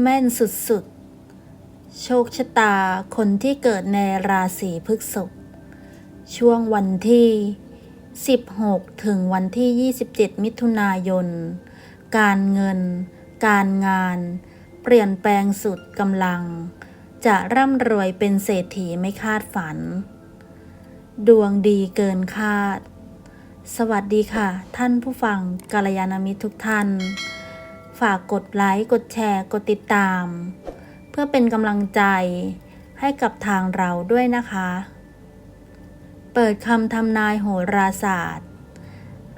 แม่นสุดๆ โชคชะตาคนที่เกิดในราศีพฤษภช่วงวันที่ 16 ถึงวันที่ 27 มิถุนายน การเงิน การงาน เปลี่ยนแปลงสุดกำลัง จะร่ำรวยเป็นเศรษฐีไม่คาดฝัน ดวงดีเกินคาด สวัสดีค่ะ ท่านผู้ฟังกาลยานามิตรทุกท่าน ฝากกดไลค์ กดแชร์ กดติดตาม เพื่อเป็นกำลังใจให้กับทางเราด้วยนะคะ เปิดคำทำนายโหราศาสตร์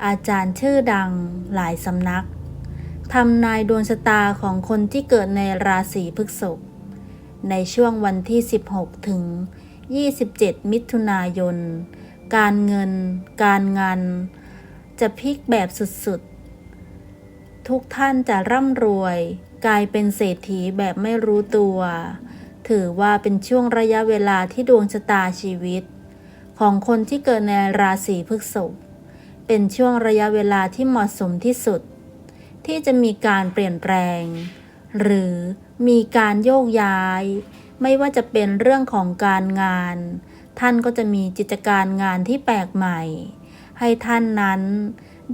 อาจารย์ชื่อดังหลายสำนักทำนายดวงชะตาของคนที่เกิดในราศีพฤษภในช่วงวันที่ 16 ถึง 27 มิถุนายน การเงิน การงาน จะพลิกแบบสุดๆ ทุกท่านจะร่ำรวย กลายเป็นเศรษฐีแบบไม่รู้ตัว ถือว่าเป็นช่วงระยะเวลาที่ดวงชะตาชีวิต ของคนที่เกิดในราศีพฤษภเป็นช่วงระยะเวลาที่เหมาะสมที่สุด ที่จะมีการเปลี่ยนแปลง หรือมีการโยกย้าย ไม่ว่าจะเป็นเรื่องของการงาน ท่านก็จะมีกิจการงานที่แปลกใหม่ ให้ท่านนั้น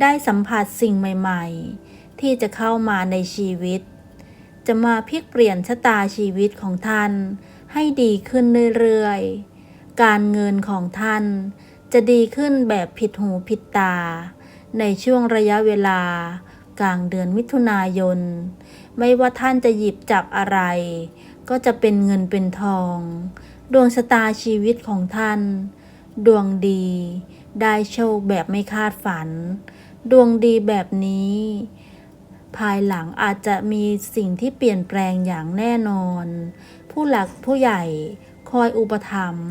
ได้สัมผัสสิ่งใหม่ ๆ ที่จะเข้ามาในชีวิต จะมาพลิกเปลี่ยนชะตาชีวิตของท่าน ให้ดีขึ้นเรื่อยๆ การเงินของท่าน จะดีขึ้นแบบผิดหูผิดตา ในช่วงระยะเวลา กลางเดือนมิถุนายน ไม่ว่าท่านจะหยิบจับอะไร ก็จะเป็นเงินเป็นทอง ดวงชะตาชีวิตของท่าน ดวงดี ได้โชคแบบไม่คาดฝัน ดวงดีแบบนี้ ภายหลังอาจจะมีสิ่งที่เปลี่ยนแปลงอย่างแน่นอน ผู้หลักผู้ใหญ่คอยอุปถัมภ์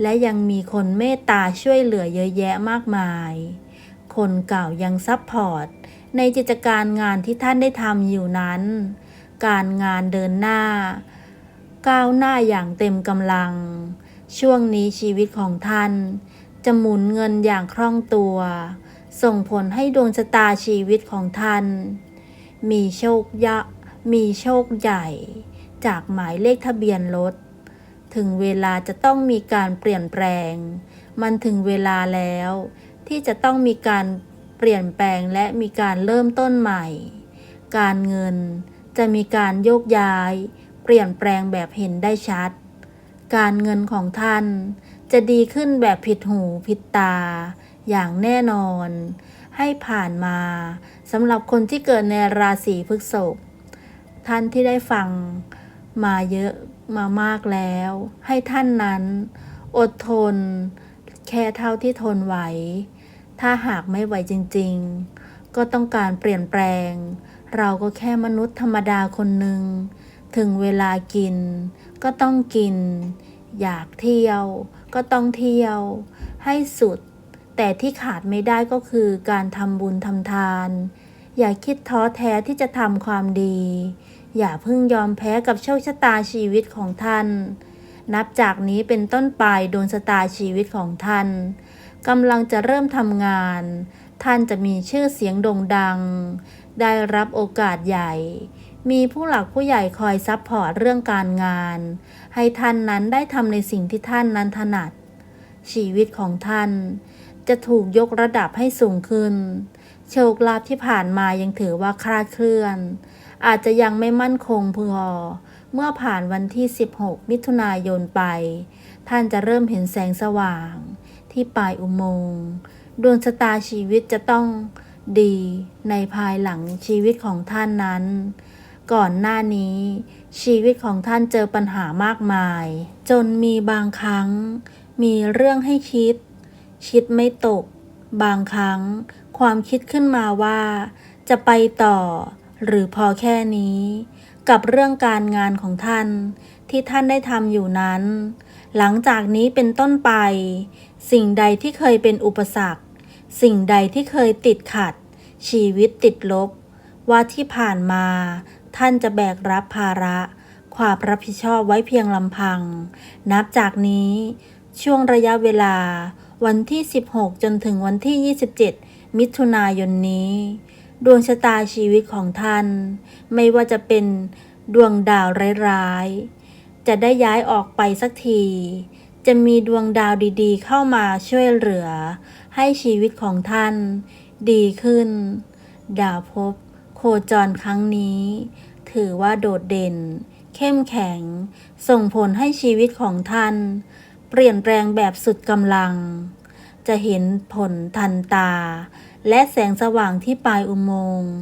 และยังมีคนเมตตาช่วยเหลือเยอะแยะมากมาย คนเก่ายังซัพพอร์ต ในกิจการงานที่ท่านได้ทำอยู่นั้น การงานเดินหน้า ก้าวหน้าอย่างเต็มกำลัง ช่วงนี้ชีวิตของท่าน จะหมุนเงินอย่างคล่องตัว ส่งผลให้ดวงชะตาชีวิตของท่าน มีโชคยะมีโชคใหญ่ จากหมายเลขทะเบียนรถ ถึงเวลาจะต้องมีการเปลี่ยนแปลง มันถึงเวลาแล้ว ที่จะต้องมีการเปลี่ยนแปลงและมีการเริ่มต้นใหม่ การเงินจะมีการโยกย้าย เปลี่ยนแปลงแบบเห็นได้ชัด การเงินของท่านจะดีขึ้นแบบผิดหูผิดตา อย่างแน่นอน ให้ผ่านมาสำหรับคนที่เกิดในราศีพฤษภท่านที่ได้ฟังมาเยอะมามากแล้ว ให้ท่านนั้น อดทน แค่เท่าที่ทนไหว ถ้าหากไม่ไหวจริง ๆ ก็ต้องการเปลี่ยนแปลง เราก็แค่มนุษย์ธรรมดาคนหนึ่ง ถึงเวลากิน ก็ต้องกิน อยากเที่ยว ก็ต้องเที่ยว ให้สุด แต่ที่ขาดไม่ได้ก็คือการทำบุญทำทาน อย่าคิดท้อแท้ที่จะทำความดี อย่าเพิ่งยอมแพ้กับโชคชะตาชีวิตของท่าน นับจากนี้เป็นต้นไปดวงชะตาชีวิตของท่านกำลังจะเริ่มทำงาน ท่านจะมีชื่อเสียงโด่งดัง ได้รับโอกาสใหญ่ มีผู้หลักผู้ใหญ่คอยซัพพอร์ตเรื่องการงาน ให้ท่านนั้นได้ทำในสิ่งที่ท่านนั้นถนัด ชีวิตของท่าน จะถูกยกระดับให้สูงขึ้น โชคลาภที่ผ่านมายังถือว่าคลาดเคลื่อน อาจจะยังไม่มั่นคงพอเมื่อผ่านวันที่ 16 มิถุนายนไป ท่านจะเริ่มเห็นแสงสว่าง ที่ปลายอุโมงค์ดวงชะตาชีวิตจะต้องดีในภายหลังชีวิตของท่านนั้น ก่อนหน้านี้ ชีวิตของท่านเจอปัญหามากมาย จนมีบางครั้ง มีเรื่องให้คิด คิดไม่ตก บางครั้ง ความคิดขึ้นมาว่า จะไปต่อ หรือพอแค่นี้ กับเรื่องการงานของท่าน ที่ท่านได้ทำอยู่นั้น หลังจากนี้เป็นต้นไป สิ่งใดที่เคยเป็นอุปสรรค สิ่งใดที่เคยติดขัด ชีวิตติดลบ ว่าที่ผ่านมา ท่านจะแบกรับภาระความรับผิดชอบไว้เพียงลำพัง นับจากนี้ ช่วงระยะเวลา วันที่ 16 จนถึงวันที่ 27 มิถุนายนนี้ ดวงชะตาชีวิตของท่าน ไม่ว่าจะเป็นดวงดาวร้ายๆ จะได้ย้ายออกไปสักที จะมีดวงดาวดีๆ เข้ามาช่วยเหลือ ให้ชีวิตของท่าน ดีขึ้น ดาวภพโคจรครั้งนี้ ถือว่าโดดเด่น เข้มแข็ง ส่งผลให้ชีวิตของท่าน เปลี่ยนแปลงแบบสุดกำลัง จะเห็นผลทันตา และแสงสว่างที่ปลายอุโมงค์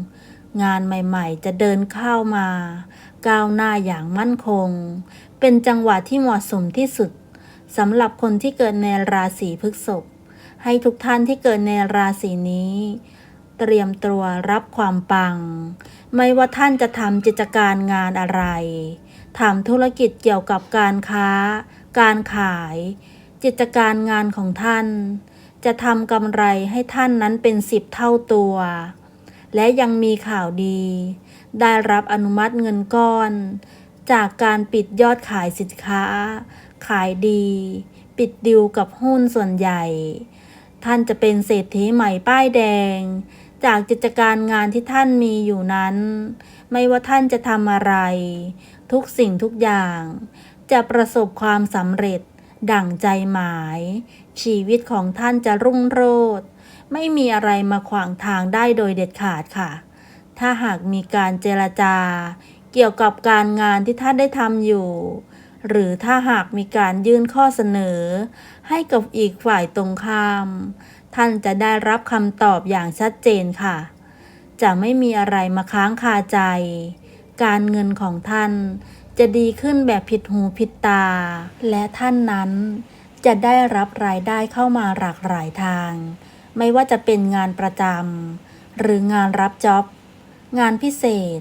งานใหม่ๆ จะเดินเข้ามา ก้าวหน้าอย่างมั่นคง เป็นจังหวะที่เหมาะสมที่สุดสำหรับคนที่เกิดในราศีพฤษภให้ทุกท่านที่เกิดในราศีนี้ เตรียมตัวรับความปัง ไม่ว่าท่านจะทำกิจการงานอะไรทำธุรกิจเกี่ยวกับการค้า การขาย กิจการงานของท่าน จะทำกำไรให้ท่านนั้นเป็นสิบเท่าตัว และยังมีข่าวดี ได้รับอนุมัติเงินก้อน จากการปิดยอดขายสินค้า ขายดี ปิดดิวกับหุ้นส่วนใหญ่ ท่านจะเป็นเศรษฐีใหม่ป้ายแดง จากกิจการงานที่ท่านมีอยู่นั้น ไม่ว่าท่านจะทำอะไร ทุกสิ่งทุกอย่าง จะประสบความสำเร็จ ดั่งใจหมาย ชีวิตของท่านจะรุ่งโรจน์ไม่มีอะไรมาขวางทางได้โดยเด็ดขาดค่ะ ถ้าหากมีการเจรจา เกี่ยวกับการงานที่ท่านได้ทำอยู่ หรือถ้าหากมีการยื่นข้อเสนอ ให้กับอีกฝ่ายตรงข้าม ท่านจะได้รับคำตอบอย่างชัดเจนค่ะ จะไม่มีอะไรมาค้างคาใจ การเงินของท่าน จะดีขึ้นแบบผิดหูผิดตา และท่านนั้นจะได้รับรายได้เข้ามาหลากหลายทาง ไม่ว่าจะเป็นงานประจำหรืองานรับจ็อบ งานพิเศษ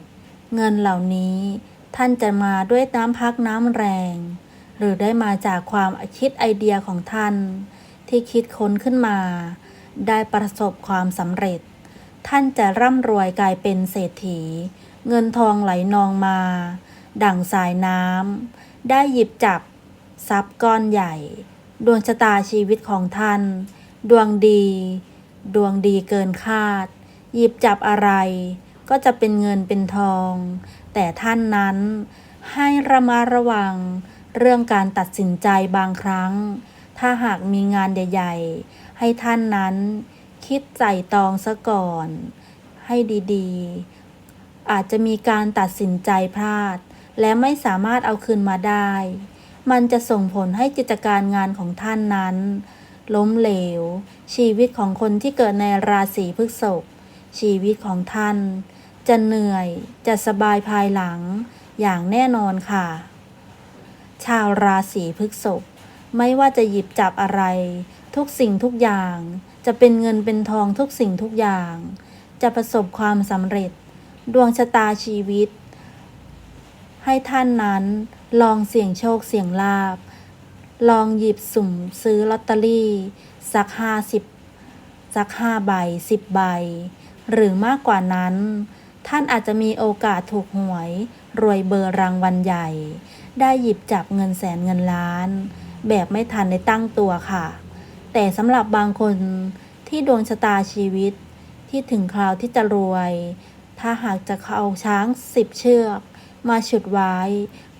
เงินเหล่านี้ท่านจะมาด้วยน้ำพักน้ำแรง หรือได้มาจากความคิดไอเดียของท่าน ที่คิดค้นขึ้นมา ได้ประสบความสำเร็จ ท่านจะร่ำรวยกลายเป็นเศรษฐี เงินทองไหลนองมา ดั่งสายน้ำได้หยิบจับทรัพย์ก้อนใหญ่ ดวงชะตาชีวิตของท่าน ดวงดี ดวงดีเกินคาด หยิบจับอะไร ก็จะเป็นเงินเป็นทอง แต่ท่านนั้นให้ระมัดระวังเรื่องการตัดสินใจบางครั้ง ถ้าหากมีงานใหญ่ ๆ ให้ท่านนั้นคิดใส่ตองซะก่อน ให้ดีๆ อาจจะมีการตัดสินใจพลาด และไม่สามารถเอาคืนมาได้ มันจะส่งผลให้กิจการงานของท่านนั้น ล้มเหลว ชีวิตของคนที่เกิดในราศีพฤษภชีวิตของท่าน จะเหนื่อย จะสบายภายหลัง อย่างแน่นอนค่ะ ชาวราศีพฤษภไม่ว่าจะหยิบจับอะไร ทุกสิ่งทุกอย่าง จะเป็นเงินเป็นทองทุกสิ่งทุกอย่าง จะประสบความสำเร็จ ดวงชะตาชีวิต ให้ท่านนั้นลองเสี่ยงโชคเสี่ยงลาบ ลองหยิบสุ่มซื้อลอตเตอรี่ สักห้าสิบสักห้าใบสิบใบ หรือมากกว่านั้น ท่านอาจจะมีโอกาสถูกหวย รวยเบอร์รางวัลใหญ่ ได้หยิบจับเงินแสนเงินล้าน แบบไม่ทันได้ตั้งตัวค่ะ แต่สำหรับบางคนที่ดวงชะตาชีวิตที่ถึงคราวที่จะรวย ถ้าหากจะเอาช้างสิบเชือก มาฉุดไว้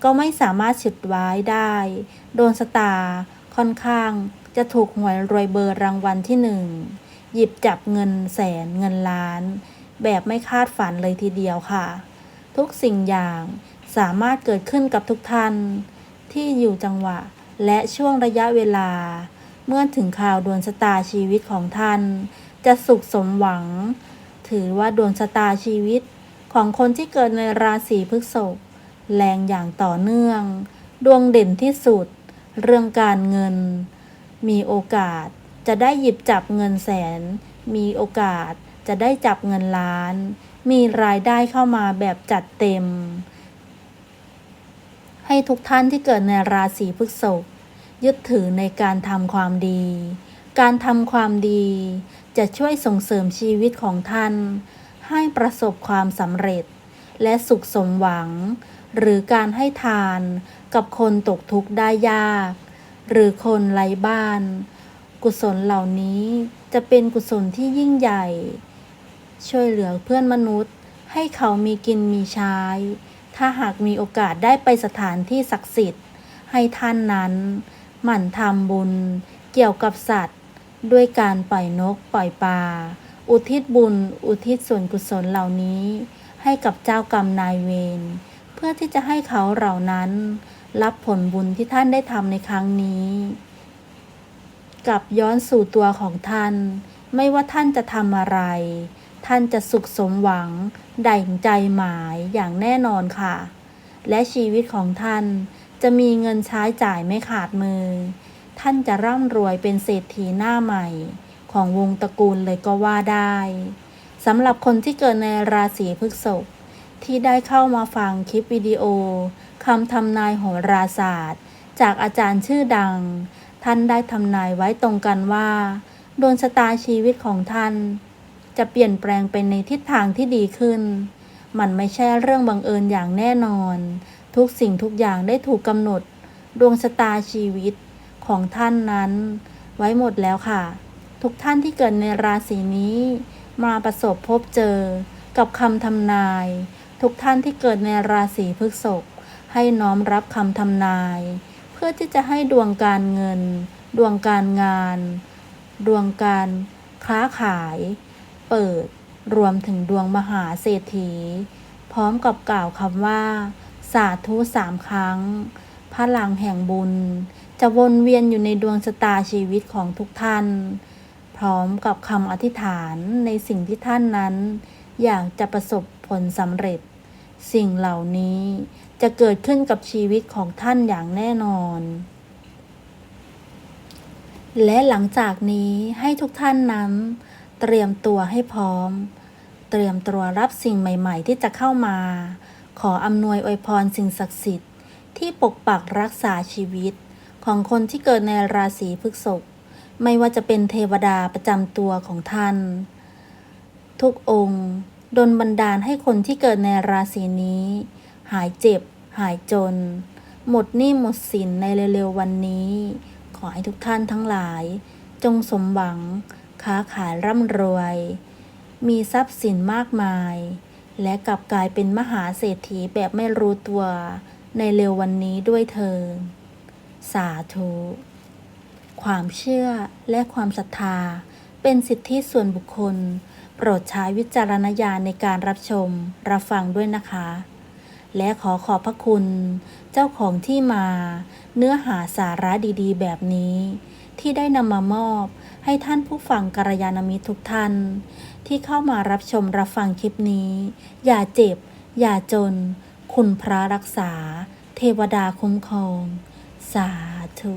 ก็ไม่สามารถฉุดไว้ได้ โดนสตาค่อนข้างจะถูกหวยรวยเบอร์รางวัลที่หนึ่ง หยิบจับเงินแสนเงินล้าน แบบไม่คาดฝันเลยทีเดียวค่ะ ทุกสิ่งอย่างสามารถเกิดขึ้นกับทุกท่าน ที่อยู่จังหวะและช่วงระยะเวลา เมื่อถึงข่าวดวงชะตาชีวิตของท่าน จะสุขสมหวัง ถือว่าดวงชะตาชีวิต ของคนที่เกิดในราศีพฤษภแรงอย่างต่อเนื่อง ดวงเด่นที่สุด เรื่องการเงิน มีโอกาสจะได้หยิบจับเงินแสน มีโอกาสจะได้จับเงินล้าน มีรายได้เข้ามาแบบจัดเต็ม ให้ทุกท่านที่เกิดในราศีพฤษภยึดถือในการทำความดี การทำความดีจะช่วยส่งเสริมชีวิตของท่าน ให้ประสบความสำเร็จ และสุขสมหวัง หรือการให้ทานกับคนตกทุกข์ได้ยาก หรือคนไร้บ้าน กุศลเหล่านี้จะเป็นกุศลที่ยิ่งใหญ่ ช่วยเหลือเพื่อนมนุษย์ ให้เขามีกินมีใช้ ถ้าหากมีโอกาสได้ไปสถานที่ศักดิ์สิทธิ์ ให้ท่านนั้น หมั่นทำบุญเกี่ยวกับสัตว์ ด้วยการปล่อยนกปล่อยปลา อุทิศบุญ อุทิศส่วนกุศลเหล่านี้ ให้กับเจ้ากรรมนายเวร เพื่อที่จะให้เขาเหล่านั้น รับผลบุญที่ท่านได้ทำในครั้งนี้กลับย้อนสู่ตัวของท่าน ไม่ว่าท่านจะทำอะไร ท่านจะสุขสมหวังดั่งใจหมายอย่างแน่นอนค่ะ และชีวิตของท่านจะมีเงินใช้จ่ายไม่ขาดมือ ท่านจะร่ำรวยเป็นเศรษฐีหน้าใหม่ ของวงตระกูลเลยก็ว่าได้สำหรับคนที่เกิดในราศีพฤษภที่ได้เข้ามาฟังคลิปวิดีโอคำทำนายโหราศาสตร์ จากอาจารย์ชื่อดัง ท่านได้ทำนายไว้ตรงกันว่าดวงชะตาชีวิตของท่าน จะเปลี่ยนแปลงไปในทิศทางที่ดีขึ้น มันไม่ใช่เรื่องบังเอิญอย่างแน่นอน ทุกสิ่งทุกอย่างได้ถูกกำหนด ดวงชะตาชีวิตของท่านนั้น ไว้หมดแล้วค่ะ ทุกท่านที่เกิดในราศีนี้ มาประสบพบเจอ กับคำทำนาย ทุกท่านที่เกิดในราศีพฤษภให้น้อมรับคำทำนาย เพื่อที่จะให้ดวงการเงิน ดวงการงาน ดวงการค้าขาย เปิดรวมถึงดวงมหาเศรษฐี พร้อมกับกล่าวคำว่า สาธุสามครั้ง พลังแห่งบุญ จะวนเวียนอยู่ในดวงชะตาชีวิตของทุกท่าน พร้อมกับคำอธิษฐานในสิ่งที่ท่านนั้น อยากจะประสบผลสำเร็จ สิ่งเหล่านี้จะเกิดขึ้นกับชีวิตของท่านอย่างแน่นอน และหลังจากนี้ให้ทุกท่านนั้น เตรียมตัวให้พร้อม เตรียมตัวรับสิ่งใหม่ๆ ที่จะเข้ามา ขออำนวยอวยพรสิ่งศักดิ์สิทธิ์ที่ปกปักรักษาชีวิตของคนที่เกิดในราศีพฤษภ ไม่ว่าจะเป็นเทวดาประจำตัวของท่าน ทุกองค์ดลบันดาลให้คนที่เกิดในราศีนี้ หายเจ็บ หายจน หมดหนี้หมดสินในเร็วๆวันนี้ ขอให้ทุกท่านทั้งหลาย จงสมหวัง ค้าขายร่ำรวย มีทรัพย์สินมากมาย และกลับกลายเป็นมหาเศรษฐีแบบไม่รู้ตัวในเร็ววันนี้ด้วยเธอสาธุ ความเชื่อและความศรัทธา เป็นสิทธิส่วนบุคคล โปรดใช้วิจารณญาณในการรับชม รับฟังด้วยนะคะ และขอขอบพระคุณ เจ้าของที่มา เนื้อหาสาระดีๆ แบบนี้ ที่ได้นำมามอบให้ท่านผู้ฟังกัลยาณมิตรทุกท่าน ที่เข้ามารับชมรับฟังคลิปนี้ อย่าเจ็บ อย่าจน คุณพระรักษา เทวดาคุ้มครอง สาธุ